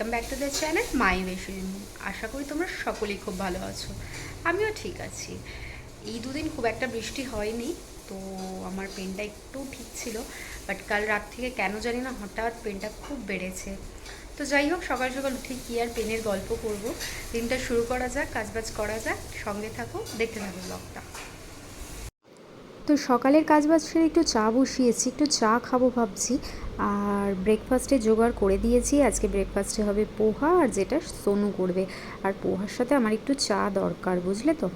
Welcome back to the channel my ওয়েশন আশা করি তোমরা সকলেই খুব ভালো আছো। আমিও ঠিক আছি। এই দুদিন খুব একটা বৃষ্টি হয়নি, তো আমার পেনটা একটু ঠিক ছিল বাট কাল রাত থেকে কেন জানি না হঠাৎ পেনটা খুব বেড়েছে। তো যাই হোক, সকাল সকাল উঠে কি আর পেনের গল্প করব। দিনটা শুরু করা যাক, কাজবাজ করা যাক, সঙ্গে থাকো, দেখতে থাকো ব্লগটা। তো সকালের কাজ বাজ সেরে একটু চা বসিয়েছি, একটু চা খাব ভাবছি। আর ব্রেকফাস্টে জোগাড় করে দিয়েছি। আজকে ব্রেকফাস্টে হবে পোহা আর যেটা সোনু করবে। আর পোহার সাথে আমার একটু চা দরকার, বুঝলে তো?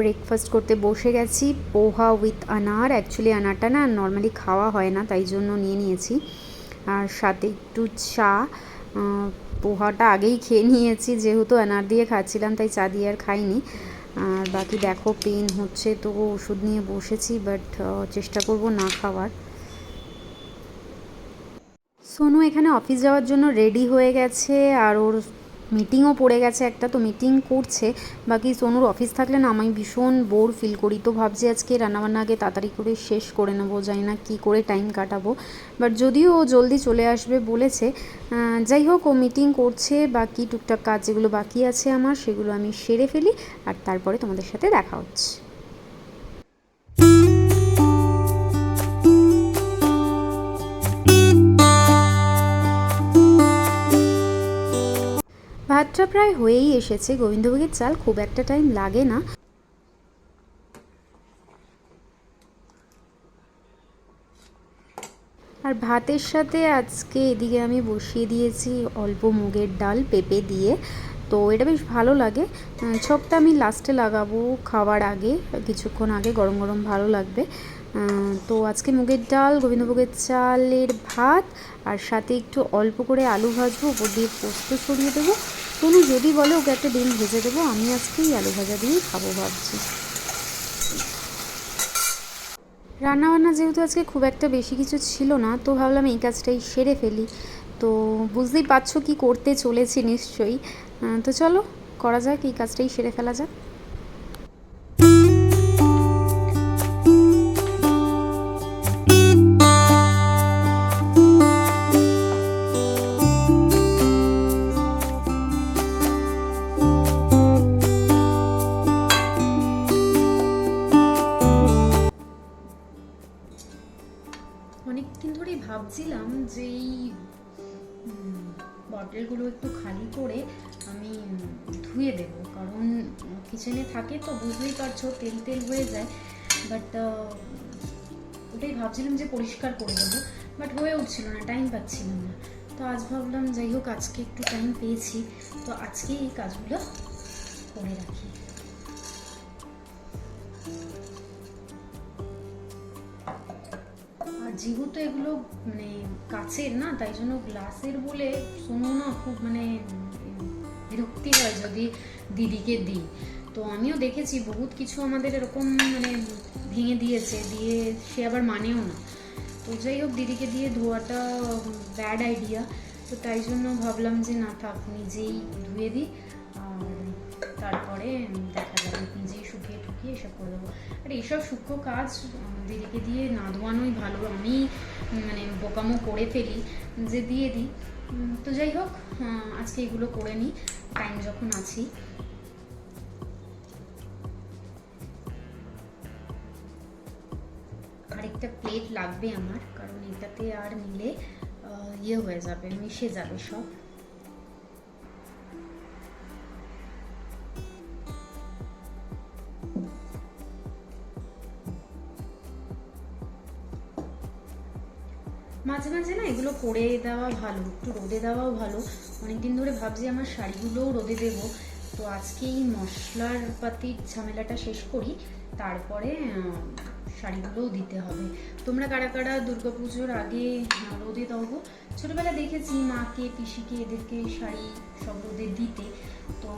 ব্রেকফাস্ট করতে বসে গেছি। পোহা উইথ আনার। অ্যাকচুয়ালি আনারটা না নর্মালি খাওয়া হয় না, তাই জন্য নিয়ে নিয়েছি। আর সাথে একটু চা। পোহাটা আগেই খেয়ে নিয়েছি, যেহেতু আনার দিয়ে খাচ্ছিলাম, তাই চা দিয়ে আর খাইনি। আর বাকি দেখো পেন হচ্ছে, তো ওষুধ নিয়ে বসেছি বাট চেষ্টা করব না খাওয়ার। সোনু এখানে অফিস যাওয়ার জন্য রেডি হয়ে গেছে, আর ওর মিটিংও পড়ে গেছে একটা, তো মিটিং করছে। বাকি সোনুর অফিস থাকলে না, আমি ভীষণ বোর ফিল করি। তো ভাবছি আজকে রান্নাবান্না আগে তাড়াতাড়ি করে শেষ করে নেব যাই না কী করে টাইম কাটাবো। বাট যদিও ও জলদি চলে আসবে বলেছে যাই হোক, ও মিটিং করছে, বাকি টুকটাক কাজ যেগুলো বাকি আছে আমার, সেগুলো আমি সেরে ফেলি, আর তারপরে তোমাদের সাথে দেখা হচ্ছে। ভাতটা প্রায় হয়েই এসেছে। গোবিন্দভোগের চাল খুব একটা টাইম লাগে না। আর ভাতের সাথে আজকে এদিকে আমি বসিয়ে দিয়েছি অল্প মুগের ডাল পেঁপে দিয়ে। তো এটা বেশ ভালো লাগে। ছকটা আমি লাস্টে লাগাবো খাওয়ার আগে, কিছুক্ষণ আগে গরম গরম ভালো লাগবে। তো আজকে মুগের ডাল, গোবিন্দভোগের চালের ভাত, আর সাথে একটু অল্প করে আলু ভাজবো, উপর দিয়ে পোস্ত ছড়িয়ে দেবো। কোনো যদি বলে ওকে একটা ডিম ভেজে দেবো, আমি আজকেই আলু ভাজা দিয়েই খাব ভাবছি। রান্নাবান্না যেহেতু আজকে খুব একটা বেশি কিছু ছিল না, তো ভাবলাম এই কাজটাই সেরে ফেলি। তো বুঝতেই পারছ কি করতে চলেছি নিশ্চয়ই। তো চলো, করা যাক, এই কাজটাই সেরে ফেলা যাক। থাকে তো বুঝতেই পারছ, তেল তেল হয়ে যায়। বাট ওটাই ভাবছিলাম যে পরিষ্কার করে দেবো বাট হয়ে উঠছিল না টাইম পাচ্ছিলাম না। তো আজ ভাবলাম, যাই হোক, আজকে একটু টাইম পেয়েছি। তো আজকে এই কাজগুলো করে রাখি। যেহেতু এগুলো মানে কাছের না, তাই জন্য গ্লাসের বলে শোনো না, খুব মানে বিরক্তি হয় যদি দিদিকে দিই। তো আমিও দেখেছি, বহুত কিছু আমাদের এরকম মানে ভেঙে দিয়েছে, দিয়ে সে আবার মানেও না। তো যাই হোক, দিদিকে দিয়ে ধোয়াটা ব্যাড আইডিয়া তো তাই জন্য ভাবলাম যে না থাক, নিজেই ধুয়ে দিই তারপরে দেখা যাবে নিজেই শুকিয়ে টুকিয়ে এসব করে দেবো। আর এইসব সূক্ষ্ম কাজ দিদিকে দিয়ে না ধোয়ানোই ভালো, আমি মানে বোকামো করে ফেলি, যে দিয়ে দিই। তো যাই হোক আজকে এগুলো করে নিই টাইম যখন আছি। আরেকটা প্লেট লাগবে আমার, কারণ এটাতে আর নিলে ইয়ে হয়ে যাবে, মিশে যাবে সব। মাঝে মাঝে না এগুলো করে দেওয়া ভালো, একটু রোদে দেওয়াও ভালো। অনেকদিন ধরে ভাবছি আমার শাড়িগুলোও রোদে দেবো। তো আজকে এই মশলার পাতির ঝামেলাটা শেষ করি। তারপরে শাড়িগুলোও দিতে হবে। তোমরা কারা কারা দুর্গাপুজোর আগে রোদে গো। ছোটোবেলা দেখেছি মাকে, পিসিকে এদেরকে শাড়ি সব রোদে দিতে। তো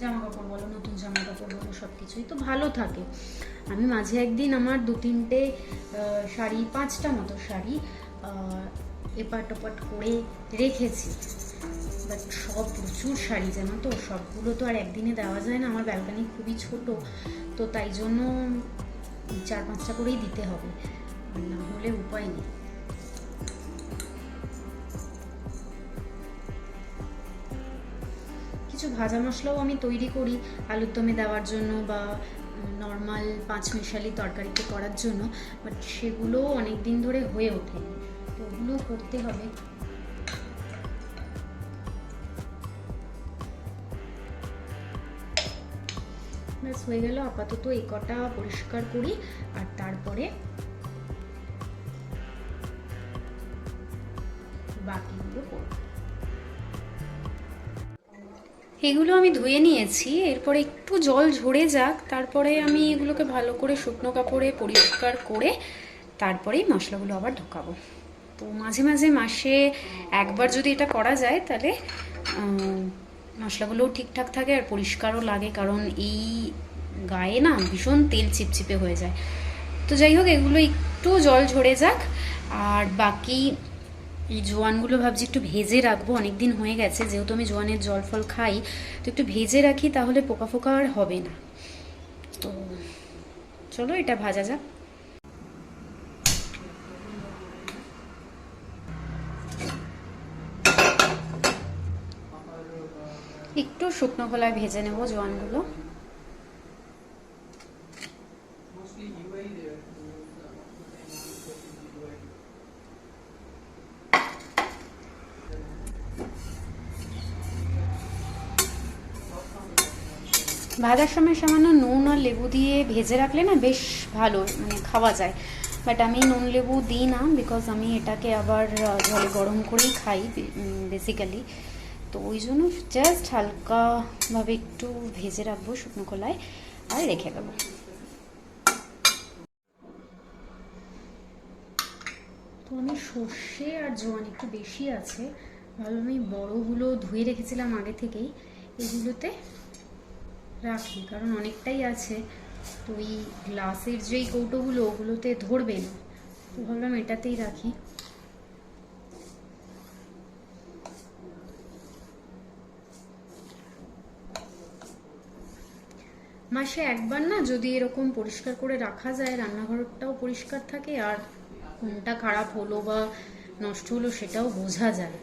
জামা কাপড় বলো, নতুন জামা কাপড় বলো সব কিছুই তো ভালো থাকে। আমি মাঝে একদিন আমার দু তিনটে শাড়ি, পাঁচটা মতো শাড়ি এপাট ওপাট করে রেখেছি। বাট সব প্রচুর শাড়ি, জানো তো? সবগুলো তো আর একদিনে দেওয়া যায় না। আমার ব্যালকানি খুবই ছোট। তো তাই জন্য চার পাঁচটা করেই দিতে হবে। না হলে উপায় নেই। কিছু ভাজা মশলাও আমি তৈরি করি আলুর দমে দেওয়ার জন্য বা নর্মাল পাঁচ মিশালি তরকারিতে করার জন্য। বাট সেগুলোও অনেক দিন ধরে হয়ে ওঠেনি। তো ওগুলোও করতে হবে। ব্যাস, হয়ে গেল। আপাতত এই কটা পরিষ্কার করি, আর তারপরে বাকিগুলো এগুলো আমি ধুয়ে নিয়েছি, এরপরে একটু জল ঝরে যাক, তারপরে আমি এগুলোকে ভালো করে শুকনো কাপড়ে পরিষ্কার করে তারপরেই মশলাগুলো আবার ঢোকাবো। তো মাঝে মাঝে মাসে একবার যদি এটা করা যায় তাহলে মশলাগুলোও ঠিকঠাক থাকে আর পরিষ্কারও লাগে কারণ এই গায়ে না ভীষণ তেল চিপচিপে হয়ে যায়। তো যাই হোক এগুলো একটু জল ঝরে যাক। আর বাকি এই জোয়ানগুলো ভাবছি একটু ভেজে রাখব অনেক দিন হয়ে গেছে। যেহেতু আমি জোয়ানের জল ফল খাই তো একটু ভেজে রাখি তাহলে পোকা ফোকা আর হবে না। তো চলো এটা ভাজা যাক একটু শুকনো খোলায় ভেজে নেব জোয়ানগুলো। ভাজার সময় সামান্য নুন আর লেবু দিয়ে ভেজে রাখলে না বেশ ভালো মানে খাওয়া যায়। বাট আমি নুন লেবু দিই না বিকজ আমি এটাকে আবার জলে গরম করেই খাই বেসিক্যালি তো ওই জন্য জাস্ট হালকাভাবে একটু ভেজে রাখব শুকনো কলায় আর রেখে দেবো। তো আমি সর্ষে আর জোয়ান একটু বেশি আছে ভালো আমি বড়গুলো ধুয়ে রেখেছিলাম আগে থেকেই, এগুলোতে রাখি, কারণ অনেকটাই আছে। তো এই গ্লাসের যেই কৌটোগুলো ওগুলোতে ধরবে না তো ভাবলাম এটাতেই রাখি। মাসে একবার না যদি এরকম পরিষ্কার করে রাখা যায়, রান্নাঘরটাও পরিষ্কার থাকে আর কোনটা খারাপ হলো বা নষ্ট হলো সেটাও বোঝা যায়।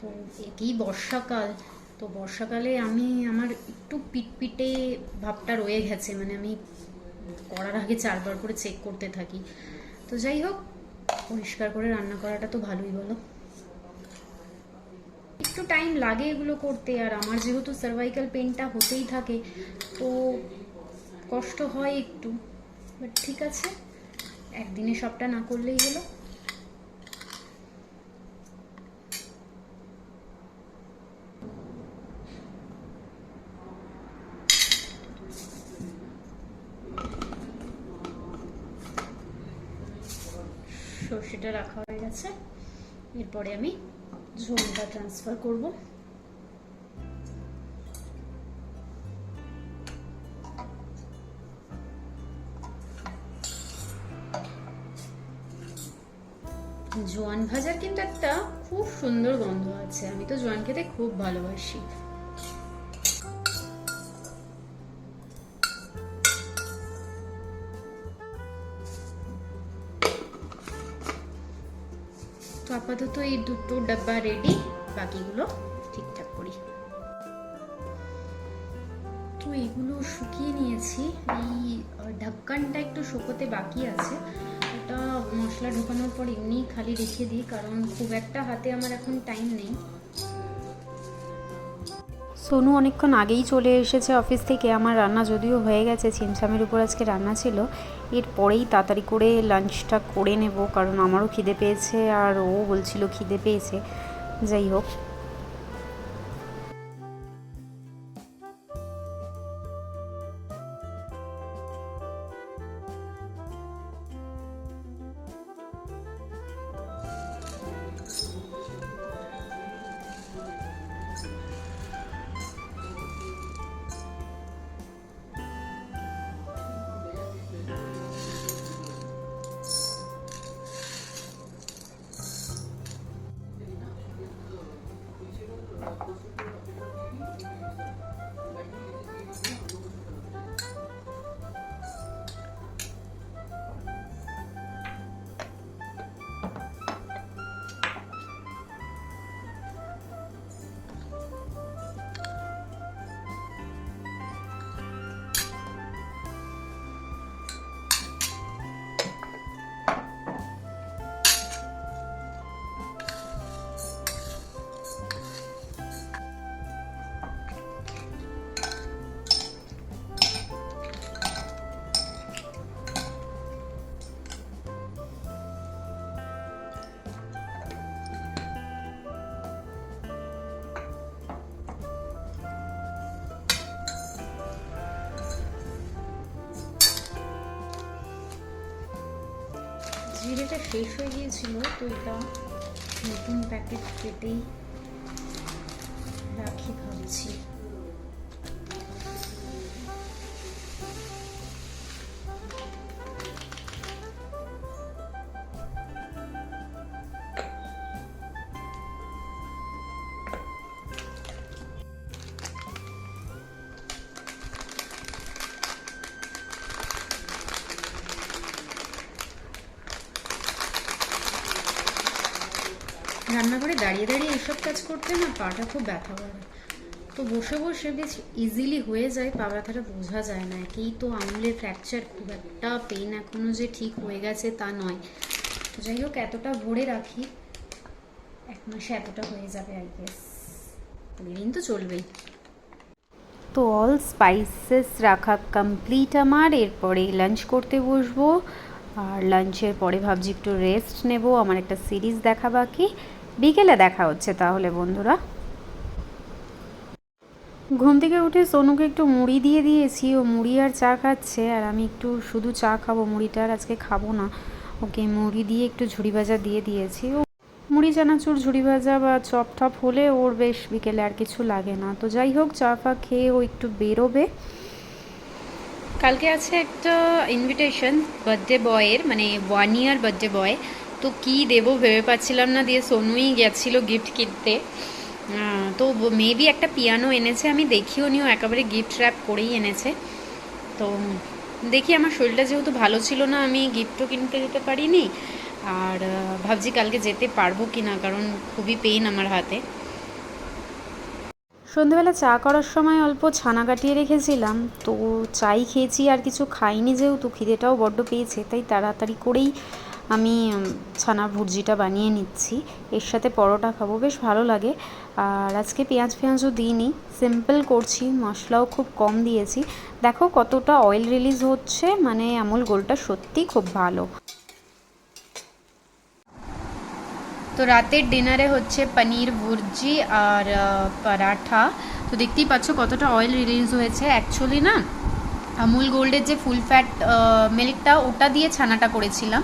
তো একই বর্ষাকাল? তো বর্ষাকালে আমি, আমার একটু পিটপিটে ভাবটা রয়ে গেছে মানে আমি করার আগে চারবার করে চেক করতে থাকি। তো যাই হোক, পরিষ্কার করে রান্না করাটা তো ভালোই বলো। একটু টাইম লাগে এগুলো করতে, আর আমার যেহেতু সার্ভাইকাল পেনটা হতেই থাকে, তো কষ্ট হয় একটু। বাট ঠিক আছে, একদিনে সবটা না করলেই হলো। সর্ষেটা রাখা হয়ে গেছে। এরপরে আমি ঝোলটা ট্রান্সফার করব। জোয়ান ভাজার কিন্তু একটা খুব সুন্দর গন্ধ আছে। আমি তো জোয়ান খেতে খুব ভালোবাসি। আপাতত এই দুটো ডাব্বা রেডি বাকিগুলো ঠিকঠাক করি। তো এগুলো শুকিয়ে নিয়েছি। এই আহ, ঢাক্কানটা একটু শুকোতে বাকি আছে। ওটা মশলা ঢোকানোর পর এমনি খালি রেখে দিই কারণ খুব একটা হাতে আমার এখন টাইম নেই। সোনু অনেকক্ষণ আগেই চলে এসেছে অফিস থেকে। আমার রান্না যদিও হয়ে গেছে ছিমছামের উপর আজকে রান্না ছিল। এরপরেই তাড়াতাড়ি করে লাঞ্চটা করে নেব, কারণ আমারও খিদে পেয়েছে আর ও বলছিল খিদে পেয়েছে। যাই হোক। শেষ হয়ে গিয়েছিল তো এটা নতুন প্যাকেট কেটেই রাখি ভাবছি। রান্নাঘরে দাঁড়িয়ে দাঁড়িয়ে এসব কাজ করতে না পাটা খুব ব্যথা করে। তো বসে বসে বেশ ইজিলি হয়ে যায়, পা ব্যথাটা বোঝা যায় না। একেই তো আঙুলের ফ্র্যাকচার খুব একটা পেন এখনও যে ঠিক হয়ে গেছে তা নয়। যাই হোক, এতটা ভরে রাখি, এক মাসে এতটা হয়ে যাবে আই গেস দিন তো চলবেই। তো অল স্পাইসেস রাখা কমপ্লিট আমার, এরপরে লাঞ্চ করতে বসবো। আর লাঞ্চের পরে ভাবছি একটু রেস্ট নেব, আমার একটা সিরিজ দেখা বাকি। বিকেলে দেখা হচ্ছে তাহলে, বন্ধুরা। ঘুম থেকে উঠে সোনুকে একটু মুড়ি দিয়ে দিয়েছি। ও মুড়ি আর চা খাচ্ছে, আর আমি একটু শুধু চা খাব, মুড়িটা আর আজকে খাব না। ওকে মুড়ি দিয়ে একটু ঝুড়ি ভাজা দিয়ে দিয়েছি। ও মুড়ি, চানাচুর, ঝুড়ি ভাজা বা চপ টপ হলে ওর বেশ বিকেলে আর কিছু লাগে না। তো যাই হোক, চা ফা খেয়ে ও একটু বেরোবে। কালকে আছে একটা ইনভিটেশন বার্থডে বয়ের মানে ওয়ান ইয়ার বার্থডে বয় তো কি দেবো ভেবে পাচ্ছিলাম না, দিয়ে সোনুই গেছিল গিফট কিনতে। তো মেবি একটা পিয়ানো এনেছে, আমি দেখিও নিও একেবারে গিফট র্যাপ করেই এনেছে। তো দেখি আমার শরীরটা যেহেতু ভালো ছিল না, আমি গিফটও কিনতে যেতে পারিনি। আর ভাবছি কালকে যেতে পারব কি না কারণ খুবই পেইন আমার হাতে। সন্ধেবেলা চা করার সময় অল্প ছানা কাটিয়ে রেখেছিলাম, তো চাই খেয়েছি, আর কিছু খাইনি যেহেতু, খিদেটাও বড্ড পেয়েছে, তাই তাড়াতাড়ি করেই আমি ছানা ভুর্জিটা বানিয়ে নিচ্ছি। এর সাথে পরোটা খাব, বেশ ভালো লাগে। আর আজকে পেঁয়াজ পেঁয়াজও দিইনি। সিম্পল করছি, মশলাও খুব কম দিয়েছি। দেখো কতটা অয়েল রিলিজ হচ্ছে মানে আমুল গোলটা সত্যি খুব ভালো। তো রাতের ডিনারে হচ্ছে পনির ভুর্জি আর পরাঠা। তো দেখতেই পাচ্ছ কতটা অয়েল রিলিজ হয়েছে। অ্যাকচুয়ালি না, আমুল গোল্ডের যে ফুল ফ্যাট মিল্কটা ওটা দিয়ে ছানাটা করেছিলাম।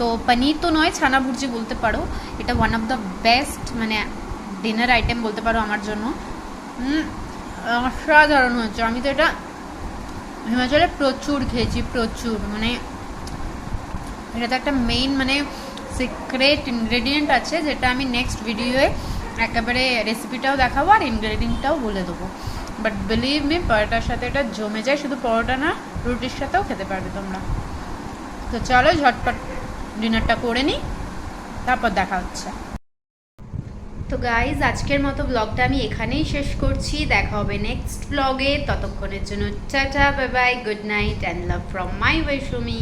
তো পনির তো নয়, ছানা ভুর্জি বলতে পারো। এটা ওয়ান অফ দ্য বেস্ট মানে ডিনার আইটেম বলতে পারো আমার জন্য। অসাধারণ হয়েছে। আমি তো এটা হিমাচলে প্রচুর খেয়েছি, প্রচুর। মানে এটা তো একটা মেইন মানে সিক্রেট ইনগ্রেডিয়েন্ট আছে, যেটা আমি নেক্সট ভিডিওয়ে একেবারে রেসিপিটাও দেখাবো আর ইনগ্রেডিয়েন্টটাও বলে দেবো। বাট বিলিভ মি পরোটার সাথে এটা জমে যায়। শুধু পরোটা না, রুটির সাথেও খেতে পারবে তোমরা। তো চলো ঝটপট ডিনারটা করে নিই, তারপর দেখা হচ্ছে। তো গাইজ আজকের মতো ব্লগটা আমি এখানেই শেষ করছি। দেখা হবে নেক্সট ব্লগে ততক্ষণের জন্য, tata bye bye good night and love from my Baishami